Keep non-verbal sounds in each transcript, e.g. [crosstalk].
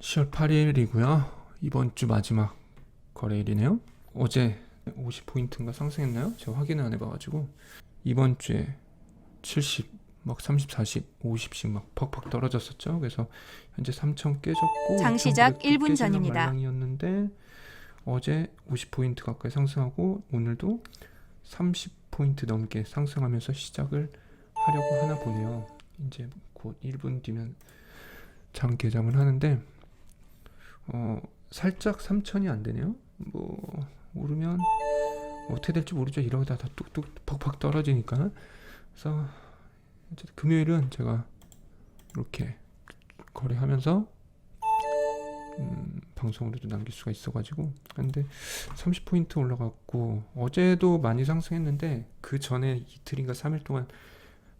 10월 8일이고요. 이번 주 마지막 거래일이네요. 어제 50포인트인가 상승했나요? 제가 확인을 안 해봐가지고 이번 주에 70, 막 30, 40, 50씩 막 퍽퍽 떨어졌었죠. 그래서 현재 3천 깨졌고 장 시작 2,900도 1분 깨지는 전입니다. 말랑이었는데 어제 50포인트 가까이 상승하고 오늘도 30포인트 넘게 상승하면서 시작을 하려고 하나 보네요. 이제 곧 1분 뒤면 장 개장을 하는데 어 살짝 3천이 안 되네요. 뭐 오르면 어떻게 될지 모르죠. 이러다 다 뚝뚝 팍팍 떨어지니까. 그래서 금요일은 제가 이렇게 거래하면서 음, 방송으로도 남길 수가 있어가지고 근데 30포인트 올라갔고 어제도 많이 상승했는데 그 전에 이틀인가 3일 동안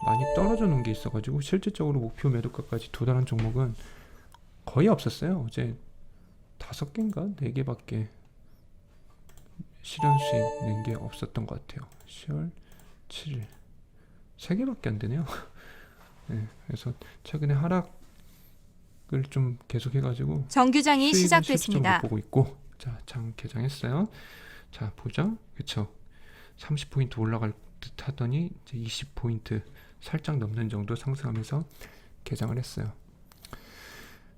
많이 떨어져 놓은 게 있어가지고 실질적으로 목표 매도가까지 도달한 종목은 거의 없었어요. 어제 다섯 개인가 네 개밖에 실현 수익 낸게 없었던 것 같아요. 10월 7일 세 개밖에 안 되네요. [laughs] 네, 그래서 최근에 하락을 좀 계속 해가지고 정규장이 시작됐습니다. 보고 있고 자장 개장했어요. 자 보죠. 그쵸 30포인트 올라갈 듯 하더니 이제 20포인트 살짝 넘는 정도 상승하면서 개장을 했어요.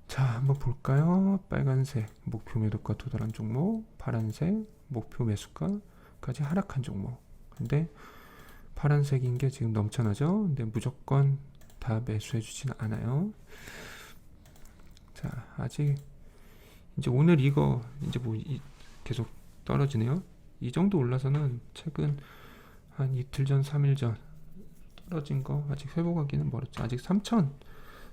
자 한번 볼까요? 빨간색 목표 매도가 도달한 종목, 파란색 목표 매수가까지 하락한 종목. 근데 파란색인 게 지금 넘쳐나죠? 근데 무조건 다 매수해 주진 않아요. 자 아직 이제 오늘 이거 이제 뭐 이- 계속 떨어지네요. 이 정도 올라서는 최근 한 이틀 전, 3일 전 떨어진 거 아직 회복하기는 멀었죠. 아직 3천,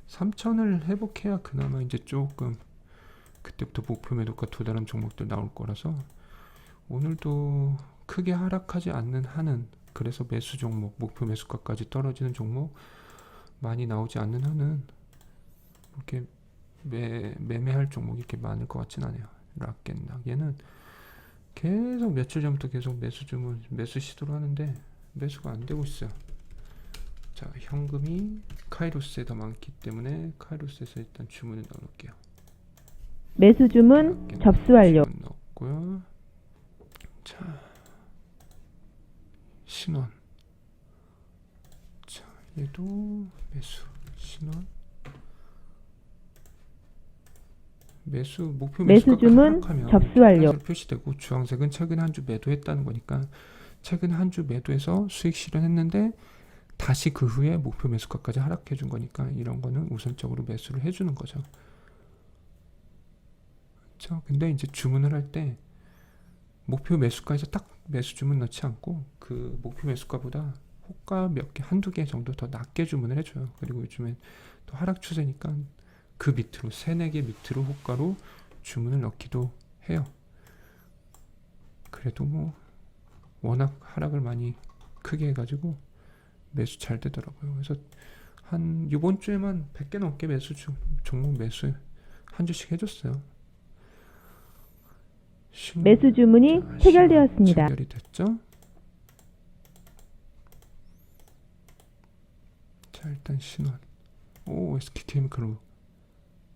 3천을 회복해야 그나마 이제 조금 그때부터 목표 매도가 도달한 종목들 나올 거라서 오늘도 크게 하락하지 않는 한은 그래서 매수 종목, 목표 매수가까지 떨어지는 종목 많이 나오지 않는 한은 이렇게 매, 매매할 종목이 이렇게 많을 것 같진 않아요. 락겐락 얘는 계속 며칠 전부터 계속 매수 주문 매수 시도를 하는데 매수가 안 되고 있어요. 자 현금이 카이로스에 더 많기 때문에 카이로스에서 일단 주문을 넣어놓을게요. 매수 주문 접수 완료. 주문 넣었고요. 자 신원. 자 얘도 매수 신원. 매수 목표 매수 주문 접수 완료. 표시되고 주황색은 최근 한 주 매도했다는 거니까 최근 한 주 매도해서 수익 실현했는데 다시 그 후에 목표 매수가까지 하락해 준 거니까 이런 거는 우선적으로 매수를 해주는 거죠. 그렇죠? 근데 이제 주문을 할 때 목표 매수가에서 딱 매수 주문 넣지 않고 그 목표 매수가보다 호가 몇 개, 한두 개 정도 더 낮게 주문을 해줘요. 그리고 요즘엔 또 하락 추세니까 그 밑으로, 세네 개 밑으로 호가로 주문을 넣기도 해요. 그래도 뭐 워낙 하락을 많이 크게 해가지고 매수 잘 되더라고요. 그래서 한 이번 주에만 100개 넘게 매수 주, 종목 매수 한 주씩 해줬어요. 신- 매수 주문이 자, 체결되었습니다. 체결이 됐죠? 자 일단 신원 오 SK케미칼로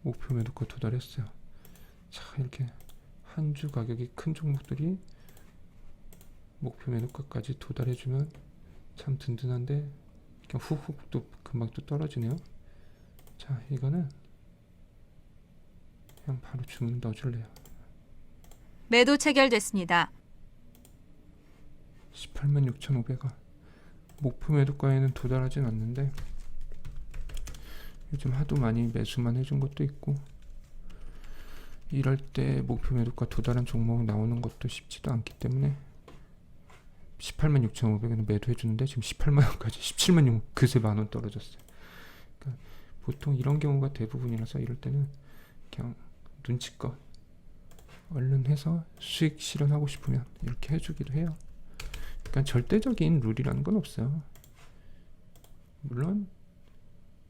목표 매도가 도달했어요. 자 이렇게 한 주 가격이 큰 종목들이 목표 매도가까지 도달해주면 참 든든한데 그냥 훅훅 또 금방 또 떨어지네요. 자 이거는 그냥 바로 주문 넣어줄래요. 매도 체결됐습니다. 18만 6,500원. 목표 매도가에는 도달하진 않는데 요즘 하도 많이 매수만 해준 것도 있고 이럴 때 목표 매도가 도달한 종목 나오는 것도 쉽지도 않기 때문에 18만 6,500원에 매도해 주는데 지금 18만 원까지 17만 6 그새 만 원 떨어졌어요. 그러니까 보통 이런 경우가 대부분이라서 이럴 때는 그냥 눈치껏 얼른 해서 수익 실현하고 싶으면 이렇게 해주기도 해요. 그러니까 절대적인 룰이라는 건 없어요. 물론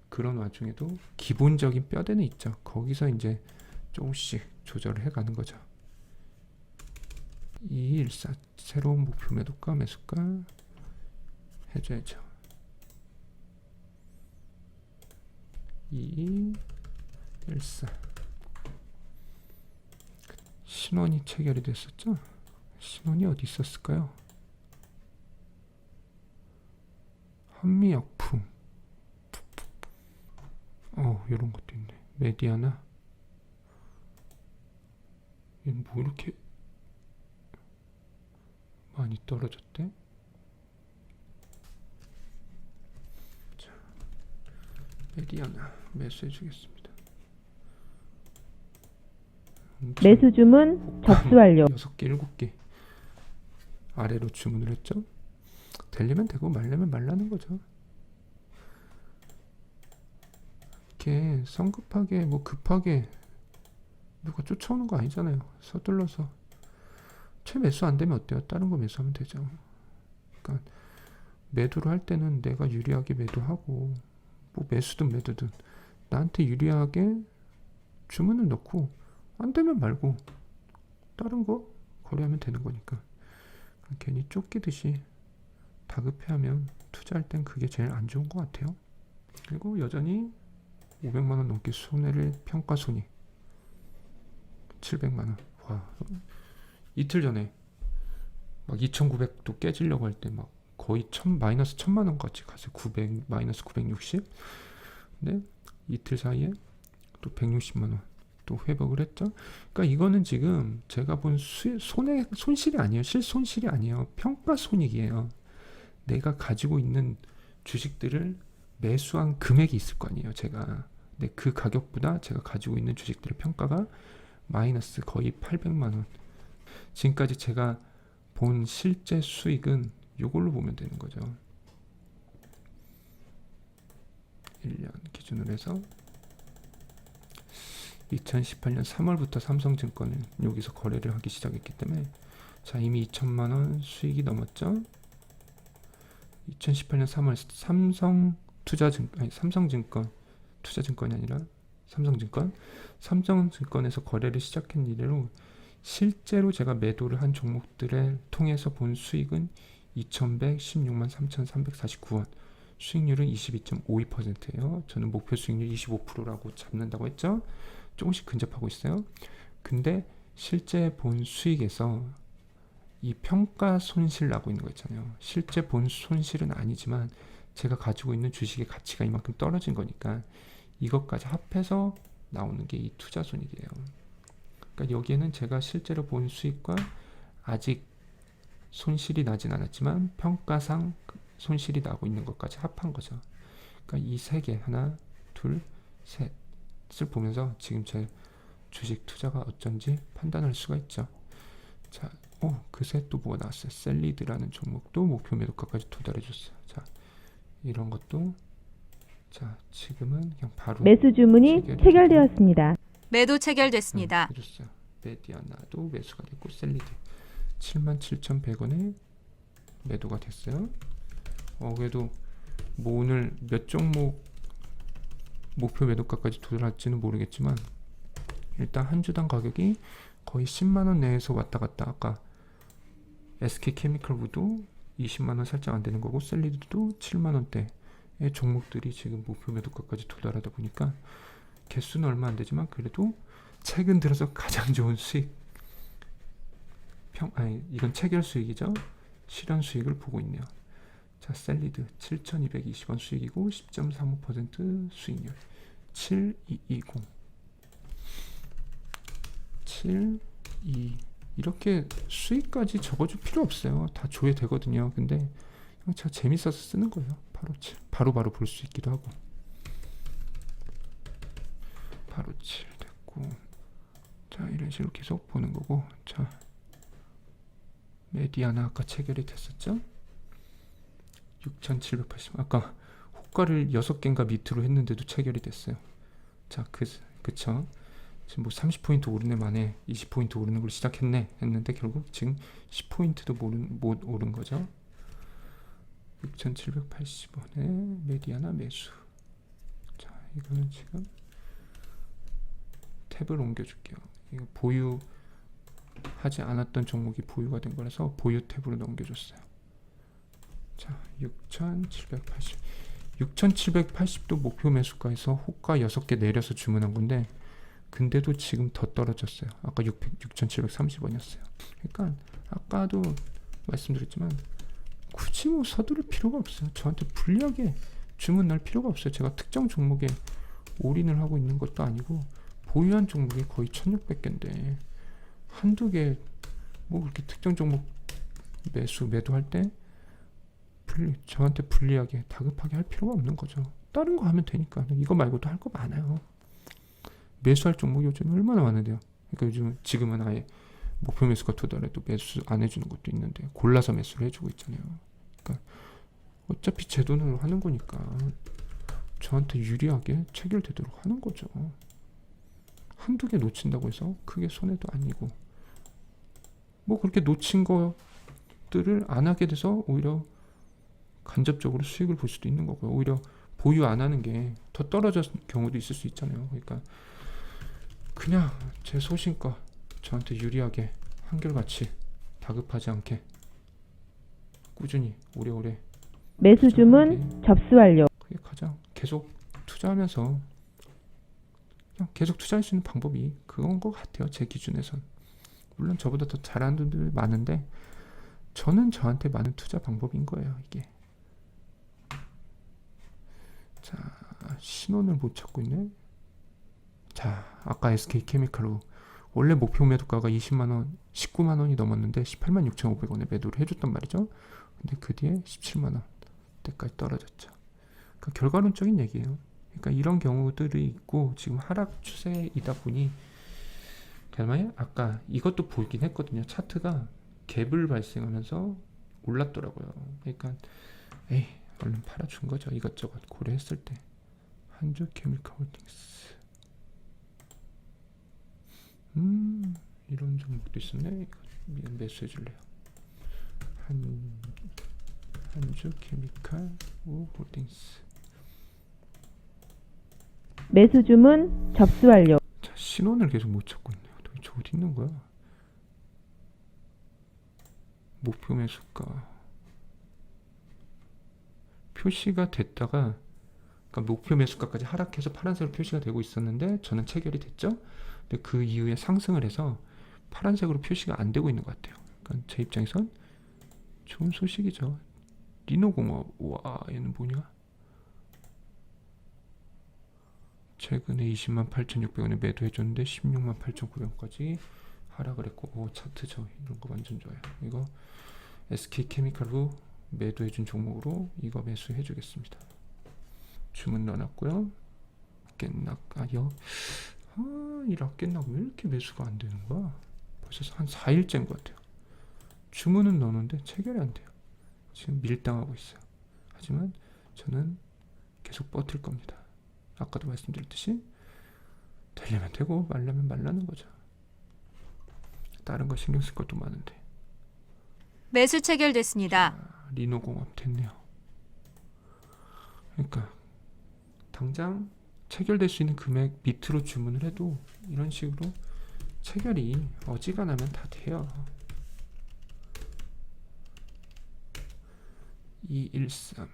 그런 와중에도 기본적인 뼈대는 있죠. 거기서 이제 조금씩 조절을 해가는 거죠. 214 새로운 목표 매도가 매수가 해줘야죠. 214 신원이 체결이 됐었죠? 신원이 어디 있었을까요? 한미약품. 어, 이런 것도 있네. 메디아나. 얘는 뭐 이렇게 많이 떨어졌대? 자, 메디아나 매수해 주겠습니다. 매수 주문 접수 완료. 여섯 개, 일곱 개 아래로 주문을 했죠. 되려면 되고 말려면 말라는 거죠. 이렇게 성급하게 뭐 급하게 누가 쫓아오는 거 아니잖아요. 서둘러서 최매수 안 되면 어때요? 다른 거 매수하면 되죠. 그러니까 매도를 할 때는 내가 유리하게 매도하고 뭐 매수든 매도든 나한테 유리하게 주문을 넣고 안 되면 말고 다른 거 거래하면 되는 거니까 괜히 쫓기듯이 다급해하면 투자할 땐 그게 제일 안 좋은 것 같아요. 그리고 여전히 500만 원 넘게 손해를 평가 손익 700만 원. 와 이틀 전에 막 2,900도 깨지려고 할 때 막 거의 1000 마이너스 1000만 원까지 갔어요. 900 마이너스 960. 근데 이틀 사이에 또 160만 원. 또 회복을 했죠. 그러니까 이거는 지금 제가 본 수, 손해 손실이 아니에요. 실손실이 아니에요. 평가 손익이에요. 내가 가지고 있는 주식들을 매수한 금액이 있을 거 아니에요. 제가 근데 그 가격보다 제가 가지고 있는 주식들의 평가가 마이너스 거의 800만 원. 지금까지 제가 본 실제 수익은 이걸로 보면 되는 거죠. 1년 기준으로 해서 2018년 3월부터 삼성증권은 여기서 거래를 하기 시작했기 때문에 자 이미 2천만 원 수익이 넘었죠. 2018년 3월 삼성 투자증 아니 삼성증권 투자증권이 아니라 삼성증권 삼성증권에서 거래를 시작한 이래로 실제로 제가 매도를 한 종목들을 통해서 본 수익은 2,116만 3,349원 수익률은 22.52%예요. 저는 목표 수익률 25%라고 잡는다고 했죠. 조금씩 근접하고 있어요. 근데 실제 본 수익에서 이 평가 손실 나고 있는 거 있잖아요. 실제 본 손실은 아니지만 제가 가지고 있는 주식의 가치가 이만큼 떨어진 거니까 이것까지 합해서 나오는 게 이 투자 손익이에요. 그러니까 여기에는 제가 실제로 본 수익과 아직 손실이 나진 않았지만 평가상 손실이 나고 있는 것까지 합한 거죠. 그러니까 이 세 개 하나, 둘, 셋을 보면서 지금 제 주식 투자가 어쩐지 판단할 수가 있죠. 자, 어, 그새 또 뭐가 나왔어요. 셀리드라는 종목도 목표 매도가까지 도달해 줬어요. 자, 이런 것도 자, 지금은 그냥 바로 매수 주문이 체결되었습니다. 매도 응, 체결됐습니다. 해줬어요. 메디아나도 매수가 됐고 셀리드 77,100원에 매도가 됐어요. 어 그래도 뭐 오늘 몇 종목 목표 매도가까지 도달할지는 모르겠지만 일단 한 주당 가격이 거의 10만 원 내에서 왔다 갔다 아까 SK 케미컬부도 20만 원 살짝 안 되는 거고 셀리드도 7만 원대의 종목들이 지금 목표 매도가까지 도달하다 보니까 개수는 얼마 안 되지만 그래도 최근 들어서 가장 [laughs] 좋은 수익. 평 아니 이건 체결 수익이죠? 실현 수익을 보고 있네요. 자 셀리드 7,220원 수익이고 10.35% 수익률. 7220 72 이렇게 수익까지 적어줄 필요 없어요. 다 줘야 되거든요. 근데 그냥 제가 재밌어서 쓰는 거예요. 바로 7 바로바로 볼 수 있기도 하고 바로 7 됐고 자 이런 식으로 계속 보는 거고 자 메디아나 아까 체결이 됐었죠? 6780 아까 호가를 6개인가 밑으로 했는데도 체결이 됐어요. 자 그, 그쵸? 지금 뭐 30포인트 오르네 만에 20포인트 오르는 걸 시작했네 했는데 결국 지금 10포인트도 모른, 못 오른 거죠? 6780원에 메디아나 매수. 자 이거는 지금 탭을 옮겨줄게요. 이거 보유하지 않았던 종목이 보유가 된 거라서 보유 탭으로 넘겨줬어요. 자, 6,780. 6,780도 목표 매수가에서 호가 6개 내려서 주문한 건데 근데도 지금 더 떨어졌어요. 아까 6,730원이었어요. 그러니까 아까도 말씀드렸지만 굳이 뭐 서두를 필요가 없어요. 저한테 불리하게 주문 날 필요가 없어요. 제가 특정 종목에 올인을 하고 있는 것도 아니고 보유한 종목이 거의 1600개인데 한두 개 뭐 그렇게 특정 종목 매수 매도할 때 불리, 저한테 불리하게 다급하게 할 필요가 없는 거죠. 다른 거 하면 되니까 이거 말고도 할 거 많아요. 매수할 종목이 요즘 얼마나 많은데요. 그러니까 요즘 지금은 아예 목표 매수가 도달해도 매수 안 해주는 것도 있는데 골라서 매수를 해주고 있잖아요. 그러니까 어차피 제 돈으로 하는 거니까 저한테 유리하게 체결되도록 하는 거죠. 한두 개 놓친다고 해서 크게 손해도 아니고 뭐 그렇게 놓친 것들을 안 하게 돼서 오히려 간접적으로 수익을 볼 수도 있는 거고요. 오히려 보유 안 하는 게 더 떨어졌을 경우도 있을 수 있잖아요. 그러니까 그냥 제 소신껏 저한테 유리하게 한결같이 다급하지 않게 꾸준히 오래오래 매수 주문 접수 완료. 그게 가장 계속 투자하면서 계속 투자할 수 있는 방법이 그건 것 같아요. 제 기준에선 물론 저보다 더 잘하는 분들 많은데 저는 저한테 맞는 투자 방법인 거예요. 이게 자 신원을 못 찾고 있네. 자 아까 SK 케미칼로 원래 목표 매도가가 20만 원, 19만 원이 넘었는데 18만 6,500원에 매도를 해줬단 말이죠. 근데 그 뒤에 17만 원 때까지 떨어졌죠. 그 결과론적인 얘기예요. 그러니까 이런 경우들이 있고 지금 하락 추세이다 보니 그다음에 아까 이것도 보긴 했거든요. 차트가 갭을 발생하면서 올랐더라고요. 그러니까 에이 얼른 팔아준 거죠. 이것저것 고려했을 때 한주 케미컬 홀딩스 음 이런 종목도 있었네. 이거 미안 매수해 줄래요. 한 한주 케미칼 오 홀딩스 매수 주문 접수 완료. 자, 신원을 계속 못 찾고 있네요. 도대체 어디 있는 거야? 목표 매수가 표시가 됐다가 그러니까 목표 매수가까지 하락해서 파란색으로 표시가 되고 있었는데 저는 체결이 됐죠. 근데 그 이후에 상승을 해서 파란색으로 표시가 안 되고 있는 것 같아요. 그러니까 제 입장에선 좋은 소식이죠. 리노공업 와 얘는 뭐냐? 최근에 20만 8,600원에 매도해줬는데 16만 8,900원까지 하락을 했고 오 차트죠 이런 거 완전 좋아요. 이거 SK 케미칼로 매도해준 종목으로 이거 매수해주겠습니다. 주문 넣어놨고요. 깻낙 아여 아 이 락깻낙 왜 이렇게 매수가 안 되는 거야? 벌써 한 4일째인 것 같아요. 주문은 넣었는데 체결이 안 돼요. 지금 밀당하고 있어요. 하지만 저는 계속 버틸 겁니다 아까도 말씀드렸듯이 되려면 되고 말려면 말라는 거죠. 다른 거 신경 쓸 것도 많은데 매수 체결됐습니다. 아, 리노공업 됐네요. 그러니까 당장 체결될 수 있는 금액 밑으로 주문을 해도 이런 식으로 체결이 어지간하면 다 돼요. 213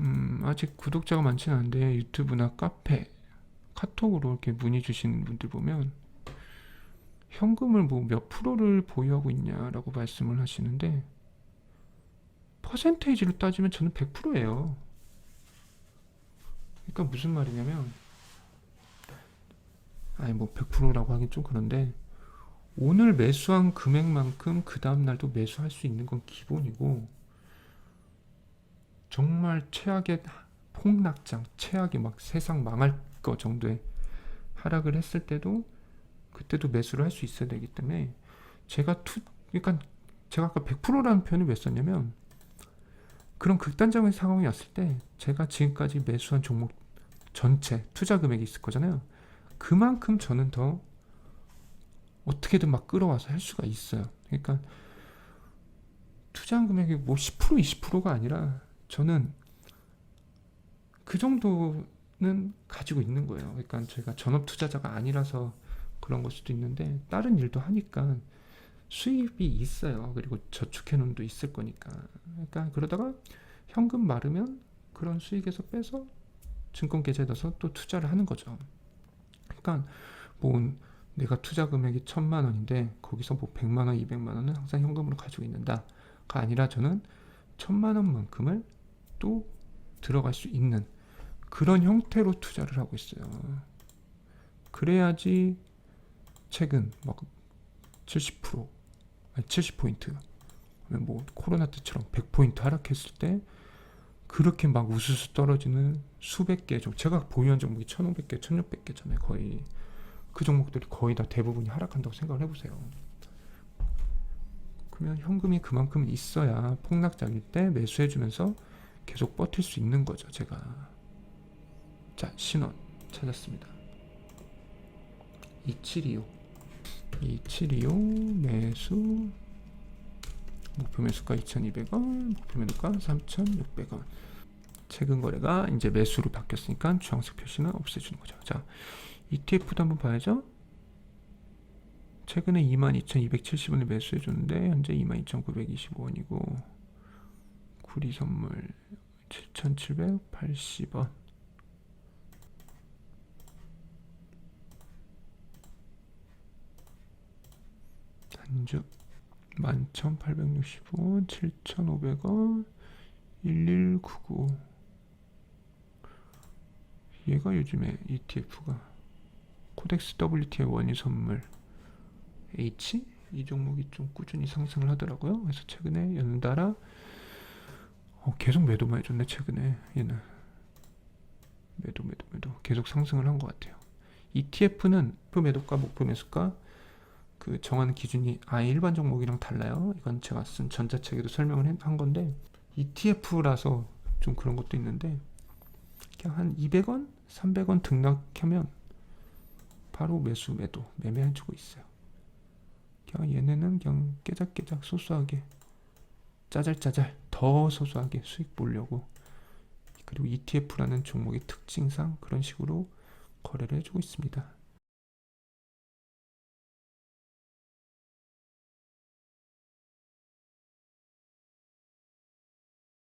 음, 아직 구독자가 많지는 않은데 유튜브나 카페, 카톡으로 이렇게 문의 주시는 분들 보면 현금을 뭐 몇 프로를 보유하고 있냐라고 말씀을 하시는데 퍼센테이지로 따지면 저는 100%예요. 그러니까 무슨 말이냐면 아니 뭐 100%라고 하긴 좀 그런데 오늘 매수한 금액만큼 그 다음 날도 매수할 수 있는 건 기본이고 정말 최악의 폭락장, 최악의 막 세상 망할 거 정도의 하락을 했을 때도 그때도 매수를 할 수 있어야 되기 때문에 제가 투 그러니까 제가 아까 100%라는 표현을 왜 썼냐면 그런 극단적인 상황이 왔을 때 제가 지금까지 매수한 종목 전체 투자 금액이 있을 거잖아요. 그만큼 저는 더 어떻게든 막 끌어와서 할 수가 있어요. 그러니까 투자한 금액이 뭐 10% 20%가 아니라 저는 그 정도는 가지고 있는 거예요. 그러니까 제가 전업 투자자가 아니라서 그런 걸 수도 있는데 다른 일도 하니까 수입이 있어요. 그리고 저축해 놓은 도 있을 거니까. 그러니까 그러다가 현금 마르면 그런 수익에서 빼서 증권 계좌에 넣어서 또 투자를 하는 거죠. 그러니까 뭐 내가 투자 금액이 천만 원인데 거기서 뭐 백만 원, 이백만 원은 항상 현금으로 가지고 있는다가 아니라 저는 천만 원만큼을 또 들어갈 수 있는 그런 형태로 투자를 하고 있어요. 그래야지 최근 막 70% 아니 70포인트 뭐 코로나 때처럼 100포인트 하락했을 때 그렇게 막 우수수 떨어지는 수백 개 종, 제가 보유한 종목이 1,500개, 1,600개잖아요. 거의 그 종목들이 거의 다 대부분이 하락한다고 생각을 해보세요. 그러면 현금이 그만큼 있어야 폭락장일 때 매수해주면서 계속 버틸 수 있는 거죠. 제가 자 신원 찾았습니다. 2725 2725 매수 목표 매수가 2,200원, 목표 매도가 3,600원. 최근 거래가 이제 매수로 바뀌었으니까 주황색 표시는 없애주는 거죠. 자, ETF도 한번 봐야죠. 최근에 22,270원에 매수해 줬는데 현재 22,925원이고 구리 선물 7,780원. 단주 11,865원, 7,500원, 1199. 얘가 요즘에 ETF가 코덱스 WTI 원유 선물 H 이 종목이 좀 꾸준히 상승을 하더라고요. 그래서 최근에 연달아 어, 계속 매도만 해줬네 최근에 얘는 매도 매도 매도 계속 상승을 한 것 같아요. ETF는 목표 매도가 목표 매수가 그 정하는 기준이 아예 일반 종목이랑 달라요. 이건 제가 쓴 전자책에도 설명을 해- 한 건데 ETF라서 좀 그런 것도 있는데 그냥 한 200원, 300원 등락하면 바로 매수, 매도, 매매해주고 있어요. 그냥 얘네는 그냥 깨작깨작 소소하게 짜잘짜잘 더 소소하게 수익 보려고 그리고 ETF라는 종목의 특징상 그런 식으로 거래를 해주고 있습니다.